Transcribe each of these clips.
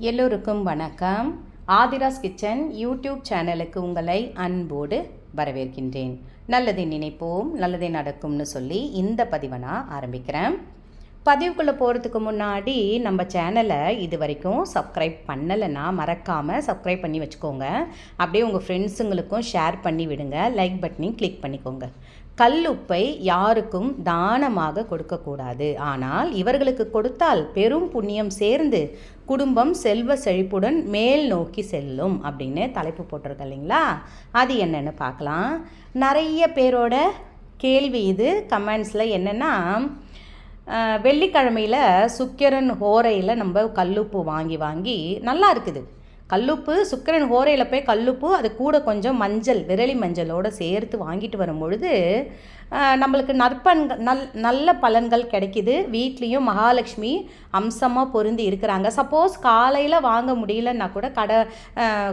எல்லோருக்கும் வணக்கம். Aadhira's kitchen YouTube சேனலுக்கு உங்களை அன்போடு வரவேற்கின்றேன். நல்லதை நினைப்போம் நல்லதே நடக்கும்னு சொல்லி இந்த பதிவை நான் ஆரம்பிக்கிறேன். பதிவுக்குள்ளே போகிறதுக்கு முன்னாடி நம்ம சேனலை இது வரைக்கும் சப்ஸ்கிரைப் பண்ணலைன்னா மறக்காமல் சப்ஸ்கிரைப் பண்ணி வச்சுக்கோங்க. அப்படியே உங்கள் ஃப்ரெண்ட்ஸுங்களுக்கும் ஷேர் பண்ணி விடுங்க. லைக் பட்டனையும் கிளிக் பண்ணிக்கோங்க. கல்லுப்பை யாருக்கும் தானமாக கொடுக்கக்கூடாது. ஆனால் இவர்களுக்கு கொடுத்தால் பெரும் புண்ணியம் சேர்ந்து குடும்பம் செல்வ செழிப்புடன் மேல் நோக்கி செல்லும் அப்படின்னு தலைப்பு போட்டிருக்கு இல்லைங்களா? அது என்னென்னு பார்க்கலாம். நிறைய பேரோட கேள்வி இது. கமெண்ட்ஸில் என்னென்னா வெள்ளிக்கிழமையில் சுக்கிரன் ஹோரையில் நம்ம கல்லுப்பு வாங்கி வாங்கி நல்லா இருக்குது. கல்லுப்பு சுக்கிரன் ஹோரையில் போய் கல்லுப்பு அது கூட கொஞ்சம் மஞ்சள் விரலி மஞ்சளோடு சேர்த்து வாங்கிட்டு வரும்பொழுது நம்மளுக்கு நற்பண்கள் நல் நல்ல பலன்கள் கிடைக்கிது. வீட்லேயும் மகாலட்சுமி அம்சமாக பொருந்தி இருக்கிறாங்க. சப்போஸ் காலையில் வாங்க முடியலன்னா கூட கடை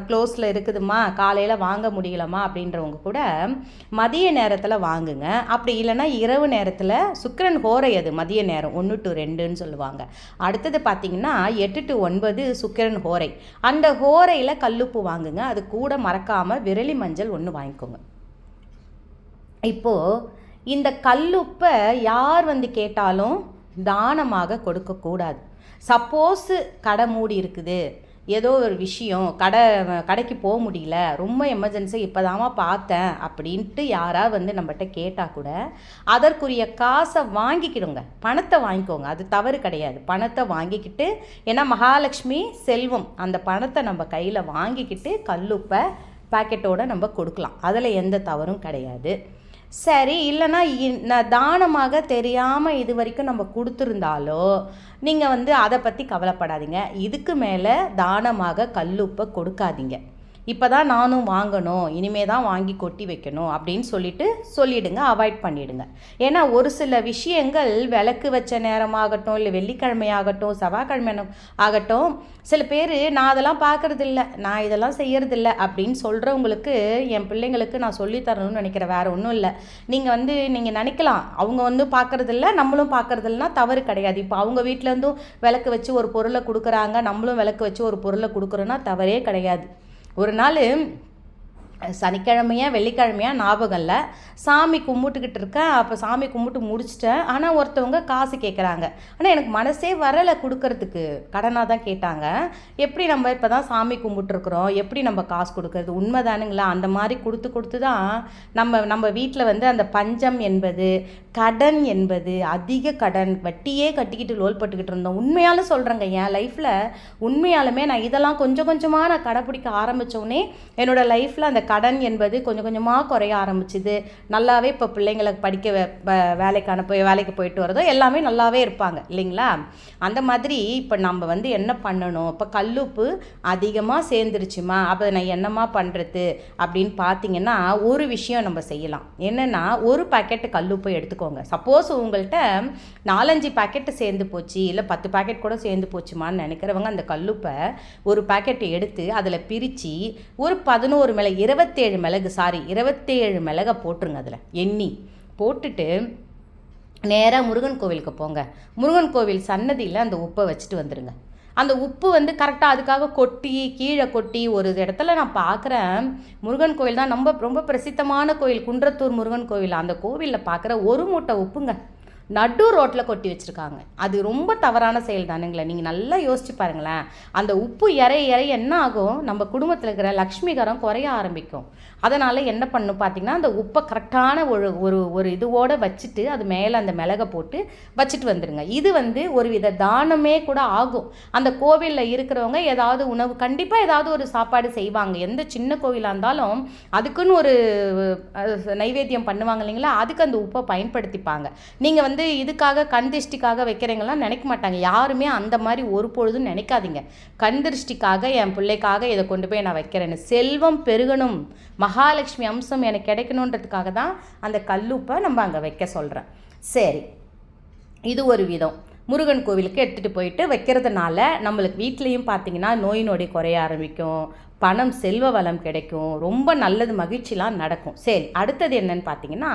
க்ளோஸில் இருக்குதுமா காலையில் வாங்க முடியலம்மா அப்படின்றவங்க கூட மதிய நேரத்தில் வாங்குங்க. அப்படி இல்லைன்னா இரவு நேரத்தில் சுக்கிரன் ஹோரை அது மதிய நேரம் ஒன்று டு ரெண்டுன்னு சொல்லுவாங்க. அடுத்தது பார்த்தீங்கன்னா எட்டு டு ஒன்பது சுக்கிரன் ஹோரை அந்த கோரையில் கல்லுப்பு வாங்குங்க. அது கூட மறக்காமல் விரலி மஞ்சள் ஒன்று வாங்கிக்கோங்க. இப்போது இந்த கல்லுப்பை யார் வந்து கேட்டாலும் தானமாக கொடுக்கக்கூடாது சப்போஸு கடை மூடி இருக்குது. ஏதோ ஒரு விஷயம் கடை கடைக்கு போக முடியல ரொம்ப எமர்ஜென்சி இப்போதாம்மா பார்த்தேன் அப்படின்ட்டு யாராவது வந்து நம்மகிட்ட கேட்டால் கூட அதற்குரிய காசை வாங்கிக்கிடுங்க. பணத்தை வாங்கிக்கோங்க. அது தவறு கிடையாது. பணத்தை வாங்கிக்கிட்டு ஏன்னா மகாலட்சுமி செல்வம். அந்த பணத்தை நம்ம கையில் வாங்கிக்கிட்டு கல்லுப்பை பாக்கெட்டோடு நம்ம கொடுக்கலாம். அதில் எந்த தவறும் கிடையாது. சரி இல்லைன்னா இ- தானமாக தெரியாமல் இது வரைக்கும் நம்ம கொடுத்துருந்தாலோ நீங்கள் வந்து அதை பற்றி கவலைப்படாதீங்க. இதுக்கு மேலே தானமாக கல்லுப்பை கொடுக்காதீங்க. இப்போ தான் நானும் வாங்கணும் இனிமே தான் வாங்கி கொட்டி வைக்கணும் அப்படின்னு சொல்லிட்டு சொல்லிடுங்க அவாய்ட் பண்ணிடுங்க. ஏன்னா ஒரு சில விஷயங்கள் விளக்கு வச்ச நேரமாகட்டும் இல்லை வெள்ளிக்கிழமை ஆகட்டும் செவ்வாய்க்கிழமை ஆகட்டும் சில பேர் நான் அதெல்லாம் பார்க்கறதில்ல நான் இதெல்லாம் செய்யறதில்ல அப்படின்னு சொல்கிறவங்களுக்கு என் பிள்ளைங்களுக்கு நான் சொல்லித் தரணும்னு நினைக்கிறேன் வேற ஒன்றும் இல்லை. நீங்கள் வந்து நீங்கள் நினைக்கலாம் அவங்க வந்து பார்க்குறதில்ல நம்மளும் பார்க்குறதில்லனா தவறு கிடையாது. இப்போ அவங்க வீட்டிலேருந்தும் விளக்கு வச்சு ஒரு பொருளை கொடுக்குறாங்க நம்மளும் விளக்கு வச்சு ஒரு பொருளை கொடுக்குறோன்னா தவறே கிடையாது. ஒரு நாள் சனிக்கிழமையா வெள்ளிக்கிழமையா ஞாபகம் இல்லை. சாமி கும்பிட்டுக்கிட்டு இருக்கேன். அப்போ சாமி கும்பிட்டு முடிச்சிட்டேன். ஆனால் ஒருத்தவங்க காசு கேட்குறாங்க ஆனால் எனக்கு மனசே வரலை கொடுக்கறதுக்கு. கடனாக தான் கேட்டாங்க. எப்படி நம்ம இப்போ தான் சாமி கும்பிட்டுருக்குறோம்? எப்படி நம்ம காசு கொடுக்கறது? உண்மை தானுங்களா அந்த மாதிரி கொடுத்து கொடுத்து தான் நம்ம நம்ம வீட்டில் வந்து அந்த பஞ்சம் என்பது கடன் என்பது அதிக கடன் வட்டியே கட்டிக்கிட்டு லோல் பட்டுக்கிட்டு இருந்தோம். உண்மையாலும் சொல்கிறேங்க என் லைஃப்பில் உண்மையாலுமே நான் இதெல்லாம் கொஞ்சம் கொஞ்சமாக நான் கடைப்பிடிக்க ஆரம்பித்தோடனே என்னோடய லைஃப்பில் அந்த கடன் என்பது கொஞ்சம் கொஞ்சமாக குறைய ஆரம்பிச்சுது. நல்லாவே இப்போ பிள்ளைங்களுக்கு படிக்க வே- வ- வேலைக்கு அனுப்ப வேலைக்கு போயிட்டு வரதோ எல்லாமே நல்லாவே இருப்பாங்க இல்லைங்களா? அந்த மாதிரி இப்போ நம்ம வந்து என்ன பண்ணணும்? இப்போ கல்லுப்பு அதிகமாக சேர்ந்துருச்சுமா? அப்போ நான் என்னம்மா பண்ணுறது அப்படின்னு பார்த்தீங்கன்னா ஒரு விஷயம் நம்ம செய்யலாம். என்னென்னா ஒரு பாக்கெட்டு கல்லுப்பு எடுத்துக்கோங்க. சப்போஸ் உங்கள்கிட்ட நாலஞ்சு பாக்கெட்டு சேர்ந்து போச்சு இல்லை பத்து பாக்கெட் கூட சேர்ந்து போச்சுமான்னு நினைக்கிறவங்க அந்த கல்லுப்பை ஒரு பாக்கெட்டை எடுத்து அதில் பிரித்து ஒரு பதினோரு மிளகு இருபத்தேழு மிளகு சாரி இருபத்தேழு மிளகை போட்டுருங்க அதில். எண்ணி போட்டுட்டு நேராக முருகன் கோவிலுக்கு போங்க. முருகன் கோவில் சன்னதியில் அந்த உப்பை வச்சுட்டு வந்துடுங்க அந்த உப்பு வந்து கரெக்டாக அதுக்காக கொட்டி கீழே கொட்டி ஒரு இடத்துல நான் பார்க்குறேன். முருகன் கோவில் தான் ரொம்ப ரொம்ப பிரசித்தமான கோயில் குன்றத்தூர் முருகன் கோவில். அந்த கோவிலில் பார்க்குற ஒரு மூட்டை உப்புங்க. நடு ரோட்டில் கொட்டி வச்சுருக்காங்க. அது ரொம்ப தவறான செயல் தானுங்களே. நீங்கள் நல்லா யோசிச்சு பாருங்களேன். அந்த உப்பு இறைய இறைய என்ன ஆகும்? நம்ம குடும்பத்தில் இருக்கிற லக்ஷ்மிகரம் குறைய ஆரம்பிக்கும். அதனால் என்ன பண்ணும் பார்த்தீங்கன்னா அந்த உப்பை கரெக்டான ஒரு ஒரு ஒரு இதுவோடு வச்சுட்டு அது மேலே அந்த மிளகை போட்டு வச்சுட்டு வந்துடுங்க இது வந்து ஒரு வித தானமே கூட ஆகும். அந்த கோவிலில் இருக்கிறவங்க ஏதாவது உணவு கண்டிப்பாக ஏதாவது ஒரு சாப்பாடு செய்வாங்க. எந்த சின்ன கோவிலாக இருந்தாலும் அதுக்குன்னு ஒரு நைவேத்தியம் பண்ணுவாங்க இல்லைங்களா? அதுக்கு அந்த உப்பை பயன்படுத்திப்பாங்க. நீங்கள் வந்து வந்து இதுக்காக கண் திருஷ்டிக்காக வைக்கிறீங்களாம் நினைக்க மாட்டாங்க. யாருமே அந்த மாதிரி ஒரு பொழுதும் நினைக்காதீங்க. கண் திருஷ்டிக்காக என் பிள்ளைக்காக இதை கொண்டு போய் நான் வைக்கிறேன்னு. செல்வம் பெருகணும். மகாலட்சுமி அம்சம் எனக்கு கிடைக்கணுன்றதுக்காக தான் அந்த கல்லுப்பை நம்ம அங்கே வைக்க சொல்கிறேன் சரி. இது ஒரு விதம். முருகன் கோவிலுக்கு எடுத்துகிட்டு போயிட்டு வைக்கிறதுனால நம்மளுக்கு வீட்லேயும் பார்த்தீங்கன்னா நோய் நொடி குறைய ஆரம்பிக்கும். பணம் செல்வ வளம் கிடைக்கும். ரொம்ப நல்லது மகிழ்ச்சிலாம் நடக்கும். சரி அடுத்தது என்னன்னு பார்த்தீங்கன்னா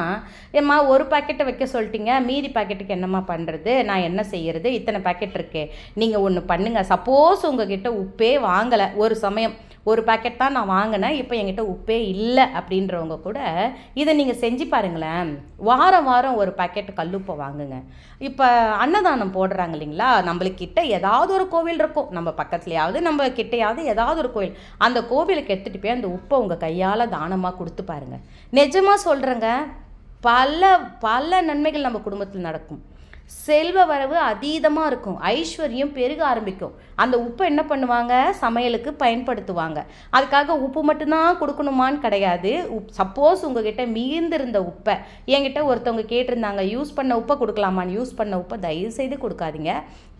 ஏம்மா ஒரு பாக்கெட்டை வைக்க சொல்லிட்டீங்க. மீதி பாக்கெட்டுக்கு என்னம்மா பண்ணுறது நான் என்ன செய்கிறது இத்தனை பாக்கெட் இருக்கே. நீங்கள் ஒன்று பண்ணுங்கள் சப்போஸ் உங்ககிட்ட உப்பே வாங்கலை. ஒரு சமயம் ஒரு பாக்கெட் தான் நான் வாங்கினேன் இப்போ என்கிட்ட உப்பே இல்லை அப்படின்றவங்க கூட இதை நீங்கள் செஞ்சு பாருங்களேன். வாரம் வாரம் ஒரு பாக்கெட் கல்லுப்பை வாங்குங்க. இப்போ அன்னதானம் போடுறாங்க இல்லைங்களா? நம்மளுக்கிட்ட ஏதாவது ஒரு கோவில் இருக்கும். நம்ம பக்கத்துலையாவது நம்ம கிட்டையாவது ஏதாவது ஒரு கோவில். அந்த கோவிலுக்கு எடுத்துகிட்டு போய் அந்த உப்பை உங்கள் கையால் தானமாக கொடுத்து பாருங்கள் நிஜமாக சொல்கிறேங்க பல பல நன்மைகள் நம்ம குடும்பத்தில் நடக்கும். செல்வ வரவு அதீதமாக இருக்கும். ஐஸ்வர்யம் பெருக ஆரம்பிக்கும். அந்த உப்பை என்ன பண்ணுவாங்க? சமையலுக்கு பயன்படுத்துவாங்க. அதுக்காக உப்பு மட்டும்தான் கொடுக்கணுமான்னு கிடையாது. உப் சப்போஸ் உங்ககிட்ட மீந்திருந்த உப்பை என்கிட்ட ஒருத்தவங்க கேட்டிருந்தாங்க யூஸ் பண்ண உப்பை கொடுக்கலாமான்னு? யூஸ் பண்ண உப்பை தயவு செய்து கொடுக்காதீங்க.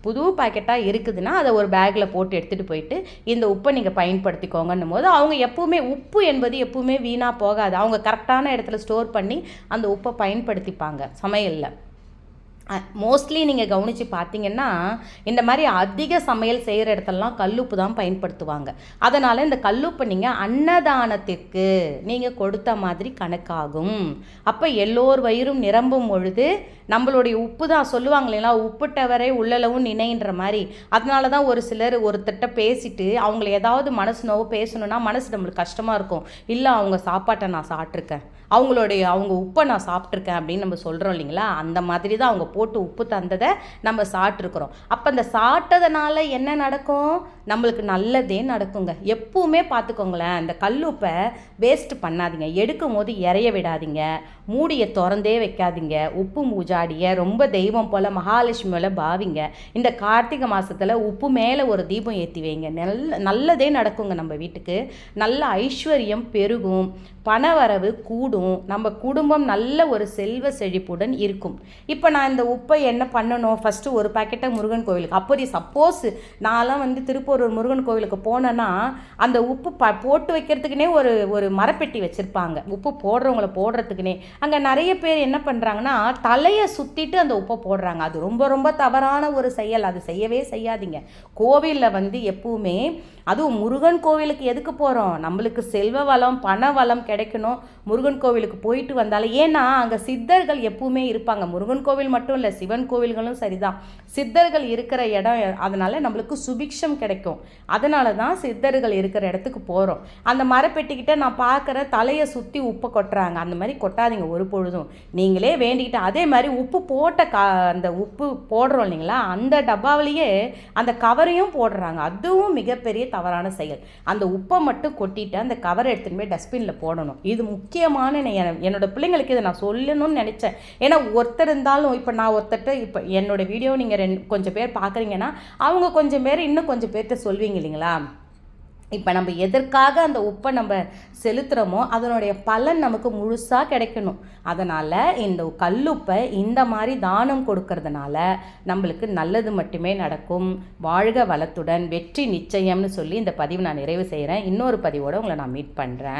புது பாக்கெட்டாக இருக்குதுன்னா அதை ஒரு பேக்கில் போட்டு எடுத்துகிட்டு போயிட்டு இந்த உப்பை நீங்கள் பயன்படுத்திக்கோங்கன்னும் போது அவங்க எப்பவுமே உப்பு என்பது எப்பவுமே வீணாக போகாது. அவங்க கரெக்டான இடத்துல ஸ்டோர் பண்ணி அந்த உப்பை பயன்படுத்திப்பாங்க சமையலில். மோஸ்ட்லி நீங்கள் கவனித்து பார்த்தீங்கன்னா இந்த மாதிரி அதிக சமையல் செய்கிற இடத்துலலாம் கல்லுப்பு தான் பயன்படுத்துவாங்க. அதனால் இந்த கல்லுப்பு நீங்கள் அன்னதானத்திற்கு நீங்கள் கொடுத்த மாதிரி கணக்காகும். அப்போ எல்லோர் வயிறும் நிரம்பும் பொழுது நம்மளுடைய உப்பு தான் சொல்லுவாங்க இல்லைங்களா உப்புட்டவரை உள்ளளவும் நினைன்ற மாதிரி. அதனால தான் ஒரு சிலர் ஒருத்தட்ட பேசிட்டு அவங்கள ஏதாவது மனசு நோவு பேசணுன்னா மனசு நம்மளுக்கு கஷ்டமாக இருக்கும். இல்லை அவங்க சாப்பாட்டை நான் சாப்பிட்ருக்கேன் அவங்களுடைய அவங்க உப்பை நான் சாப்பிட்ருக்கேன் அப்படின்னு நம்ம சொல்கிறோம் இல்லைங்களா அந்த மாதிரி தான் அவங்க போட்டு உப்பு தந்ததை நம்ம சாப்பிட்ருக்குறோம் அப்போ அந்த சாப்பிட்டதுனால என்ன நடக்கும்? நம்மளுக்கு நல்லதே நடக்குங்க. எப்பவுமே பார்த்துக்கோங்களேன் அந்த கல்லுப்பை வேஸ்ட் பண்ணாதீங்க. எடுக்கும் போது இறைய விடாதீங்க. மூடியை திறந்தே வைக்காதீங்க. உப்பு மூஜாடிய ரொம்ப தெய்வம் போல் மகாலட்சுமி போல் பாவிங்க. இந்த கார்த்திகை மாதத்தில் உப்பு மேலே ஒரு தீபம் ஏற்றி வைங்க. நல்ல நல்லதே நடக்குங்க நம்ம வீட்டுக்கு. நல்ல ஐஸ்வர்யம் பெருகும். பணவரவு கூடும். நம்ம குடும்பம் நல்ல ஒரு செல்வ செழிப்புடன் இருக்கும். இப்போ நான் இந்த உப்பை என்ன பண்ணணும்? ஃபஸ்ட்டு ஒரு பேக்கெட்டை முருகன் கோவிலுக்கு. அப்போது சப்போஸ் நான்லாம் வந்து திருப்பூர் முருகன் கோவிலுக்கு போனேன்னா அந்த உப்பு ப போட்டு வைக்கிறதுக்குனே ஒரு ஒரு மரப்பெட்டி வச்சுருப்பாங்க. உப்பு போடுறவங்கள போடுறதுக்குனே. அங்கே நிறைய பேர் என்ன பண்ணுறாங்கன்னா தலையை சுற்றிட்டு அந்த உப்பை போடுறாங்க. அது ரொம்ப ரொம்ப தவறான ஒரு செயல். அது செய்யவே செய்யாதீங்க. கோவிலில் வந்து எப்பவுமே அதுவும் முருகன் கோவிலுக்கு எதுக்கு போகிறோம் நம்மளுக்கு செல்வ வளம் பண வளம் கிடைக்கணும். முருகன் கோவிலுக்கு போயிட்டு வந்தாலே ஏன்னா அங்கே சித்தர்கள் எப்பவுமே இருப்பாங்க. முருகன் கோவில் மட்டும் இல்லை சிவன் கோவில்களும் சரிதான். சித்தர்கள் இருக்கிற இடம் அதனால நம்மளுக்கு சுபிக்ஷம் கிடைக்கும். அதனால தான் சித்தர்கள் இருக்கிற இடத்துக்கு போகிறோம் அந்த மரப்பெட்டிக்கிட்ட நான் பார்க்குற தலையை சுற்றி உப்பை கொட்டுறாங்க. அந்த மாதிரி கொட்டாதீங்க ஒரு பொழுதும். நீங்களே வேண்டிக்கிட்டு அதே மாதிரி உப்பு போட்ட கா அந்த உப்பு போடுறோம் இல்லைங்களா? அந்த டப்பாவிலேயே அந்த கவரையும் போடுறாங்க. அதுவும் மிகப்பெரிய தவறான செயல். அந்த உப்பை மட்டும் கொட்டிட்டு அந்த கவரை எடுத்துன்னு போய் டஸ்ட்பினில் போடணும். இது முக்கியமான என்னோட பிள்ளைங்களுக்கு இதை நான் சொல்லணும்னு நினச்சேன். ஏன்னா ஒருத்தர் இருந்தாலும் இப்போ நான் ஒருத்தர்கிட்ட இப்போ என்னோட வீடியோ நீங்கள் ரெண்டு கொஞ்சம் பேர் பார்க்குறீங்கன்னா அவங்க கொஞ்சம் பேர் இன்னும் கொஞ்சம் பேர் பேர்கிட்ட சொல்வீங்க இல்லைங்களா? இப்போ நம்ம எதற்காக அந்த உப்பை நம்ம செலுத்துகிறோமோ அதனுடைய பலன் நமக்கு முழுசாக கிடைக்கணும். அதனால் இந்த கல்லுப்பை இந்த மாதிரி தானம் கொடுக்கறதுனால நம்மளுக்கு நல்லது மட்டுமே நடக்கும். வாழ்க வளத்துடன் வெற்றி நிச்சயம்னு சொல்லி இந்த பதிவு நான் நிறைவு செய்கிறேன் இன்னொரு பதிவோடு உங்களை நான் மீட் பண்ணுறேன்